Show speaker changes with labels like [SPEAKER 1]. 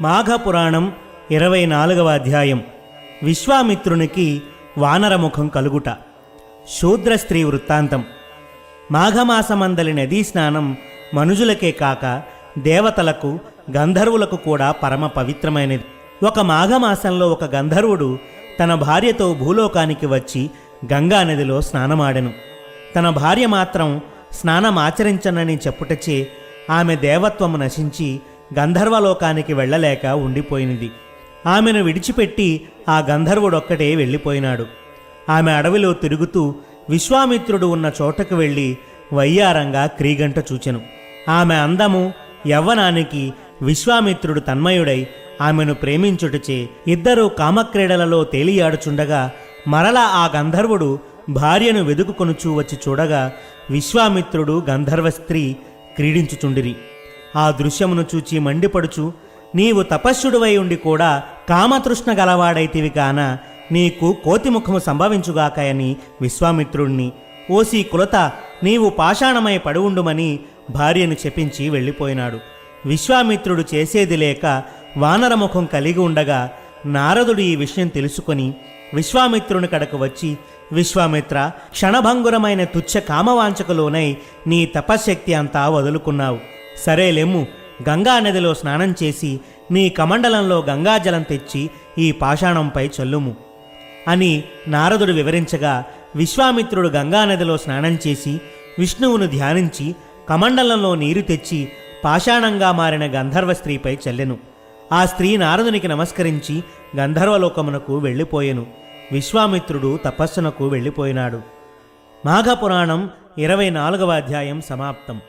[SPEAKER 1] మాఘపురాణం ఇరవై నాలుగవ అధ్యాయం. విశ్వామిత్రునికి వానరముఖం కలుగుట. శూద్ర స్త్రీ వృత్తాంతం. మాఘమాసమందలి నదీ స్నానం మనుజులకే కాక దేవతలకు గంధర్వులకు కూడా పరమ పవిత్రమైనది. ఒక మాఘమాసంలో ఒక గంధర్వుడు తన భార్యతో భూలోకానికి వచ్చి గంగా నదిలో స్నానమాడెను. తన భార్య మాత్రం స్నానమాచరించనని చెప్పుటచే ఆమె దేవత్వము నశించి గంధర్వలోకానికి వెళ్ళలేక ఉండిపోయినది. ఆమెను విడిచిపెట్టి ఆ గంధర్వుడొక్కటే వెళ్ళిపోయినాడు. ఆమె అడవిలో తిరుగుతూ విశ్వామిత్రుడు ఉన్న చోటకు వెళ్ళి వయ్యారంగా క్రీగంట చూచెను. ఆమె అందము యవ్వనానికి విశ్వామిత్రుడు తన్మయుడై ఆమెను ప్రేమించుటచే ఇద్దరూ కామక్రీడలలో తేలియాడుచుండగా మరలా ఆ గంధర్వుడు భార్యను వెదుకుకొనుచూ వచ్చి చూడగా విశ్వామిత్రుడు గంధర్వ స్త్రీ క్రీడించుచుండిరి. ఆ దృశ్యమును చూచి మండిపడుచు నీవు తపస్సుడువై ఉండి కూడా కామతృష్ణ గలవాడైతివి కాన నీకు కోతిముఖము సంభవించుగాకాయని విశ్వామిత్రుణ్ణి. ఓసి కులత నీవు పాషాణమై పడువుండుమని భార్యను చెప్పించి వెళ్ళిపోయినాడు. విశ్వామిత్రుడు చేసేది లేక వానరముఖం కలిగి ఉండగా నారదుడు ఈ విషయం తెలుసుకొని విశ్వామిత్రుని కడకు వచ్చి విశ్వామిత్ర క్షణభంగురమైన తుచ్చ కామవాంచకులోనై నీ తపశ్శక్తి అంతా వదులుకున్నావు. సరేలేము గంగా నదిలో స్నానం చేసి నీ కమండలంలో గంగాజలం తెచ్చి ఈ పాషాణంపై చల్లుము అని నారదుడు వివరించగా విశ్వామిత్రుడు గంగానదిలో స్నానం చేసి విష్ణువును ధ్యానించి కమండలంలో నీరు తెచ్చి పాషాణంగా మారిన గంధర్వ స్త్రీపై చల్లెను. ఆ స్త్రీ నారదునికి నమస్కరించి గంధర్వలోకమునకు వెళ్ళిపోయెను. విశ్వామిత్రుడు తపస్సునకు వెళ్ళిపోయినాడు. మాఘపురాణం ఇరవై నాలుగవ అధ్యాయం సమాప్తం.